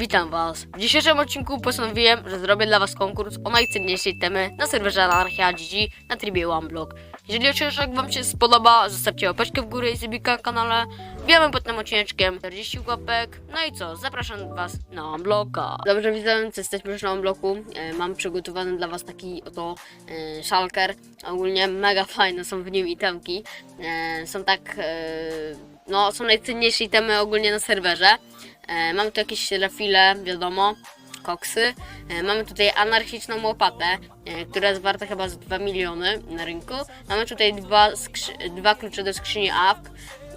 Witam Was. W dzisiejszym odcinku postanowiłem, że zrobię dla Was konkurs o najcenniejszej temy na serwerze Anarchia GG na trybie OneBlock. Jeżeli odcinek Wam się spodoba, zostawcie łapeczkę w górę i subika na kanale. Wiemy pod tym odcineczkiem 40 łapek. No i co, zapraszam Was na OneBlocka. Dobrze widzę, co jesteśmy już na OneBlocku. E, mam przygotowany dla Was taki oto e, szalker. Ogólnie mega fajne są w nim itemki. E, są tak, e, no są najcenniejsze itemy ogólnie na serwerze. E, mamy tu jakieś refile, wiadomo, koksy. E, mamy tutaj anarchiczną łopatę, e, która jest warta chyba z 2 miliony na rynku. Mamy tutaj dwa, dwa klucze do skrzyni AWK,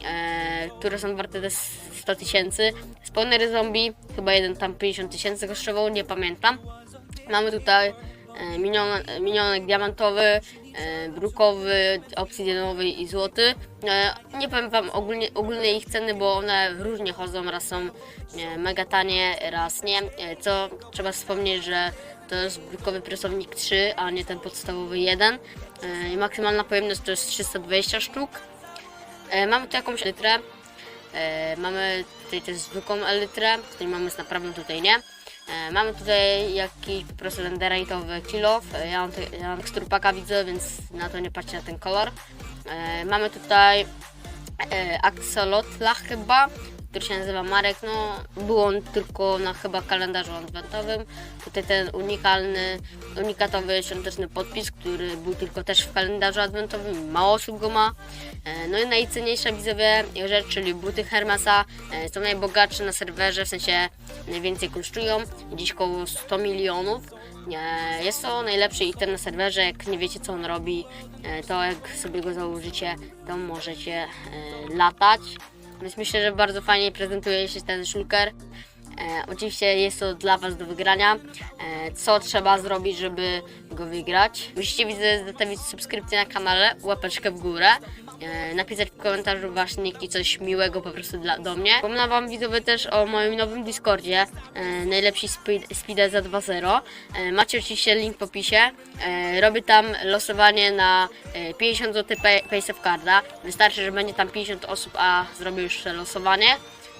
e, które są warte te 100 tysięcy. Spawnery zombie, chyba jeden tam 50 tysięcy kosztował, nie pamiętam. Mamy tutaj minion, minionek diamentowy, e, brukowy, obsydianowy i złoty. E, nie powiem wam ogólnie, ogólnie ich ceny, bo one różnie chodzą, raz są e, mega tanie, raz nie. E, co trzeba wspomnieć, że to jest brukowy presownik 3, a nie ten podstawowy 1. E, i maksymalna pojemność to jest 320 sztuk. E, mamy tu jakąś litrę. E, mamy tutaj też zwykłą elytrę, tutaj mamy z naprawą, tutaj nie. E, mamy tutaj jakiś po prostu lenderite'owy kilof. E, ja mam, te, ja mam teksturpaka widzę, więc na to nie patrzcie na ten kolor. E, mamy tutaj e, Axolotla chyba, który się nazywa Marek. No, był on tylko na chyba kalendarzu adwentowym. Tutaj ten unikalny, unikatowy świąteczny podpis, który był tylko też w kalendarzu adwentowym. Mało osób go ma. E, No i najcenniejsza widzowie rzecz, czyli buty Hermesa. e, Są najbogatsze na serwerze, w sensie najwięcej kosztują. Dziś około 100 milionów. E, Jest to najlepszy item na serwerze. Jak nie wiecie co on robi, to jak sobie go założycie, to możecie latać. Więc myślę, że bardzo fajnie prezentuje się ten shulker. E, oczywiście jest to dla Was do wygrania. E, co trzeba zrobić, żeby go wygrać? Musicie widzę zostawić subskrypcję na kanale, łapeczkę w górę. E, napisać w komentarzu wasz coś miłego po prostu dla, do mnie. Wspomnę wam widzowie też o moim nowym Discordzie, e, najlepsi speed, speed za 2.0. E, macie oczywiście link w opisie. E, robię tam losowanie na e, 50 zł pay, paysafe carda. Wystarczy, że będzie tam 50 osób, a zrobię już losowanie.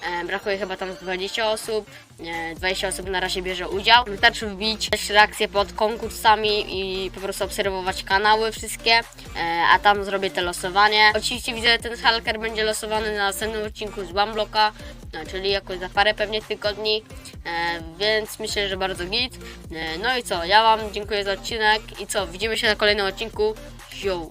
E, brakuje chyba tam z 20 osób. E, 20 osób na razie bierze udział. Wystarczy wbić też reakcje pod konkursami i po prostu obserwować kanały wszystkie, e, a tam zrobię te losowanie. Oczywiście widzę, że ten halker będzie losowany na następnym odcinku z OneBlocka, no, czyli jakoś za parę pewnie tygodni, e, więc myślę, że bardzo git. E, no i co, ja Wam dziękuję za odcinek i co, widzimy się na kolejnym odcinku. Yo!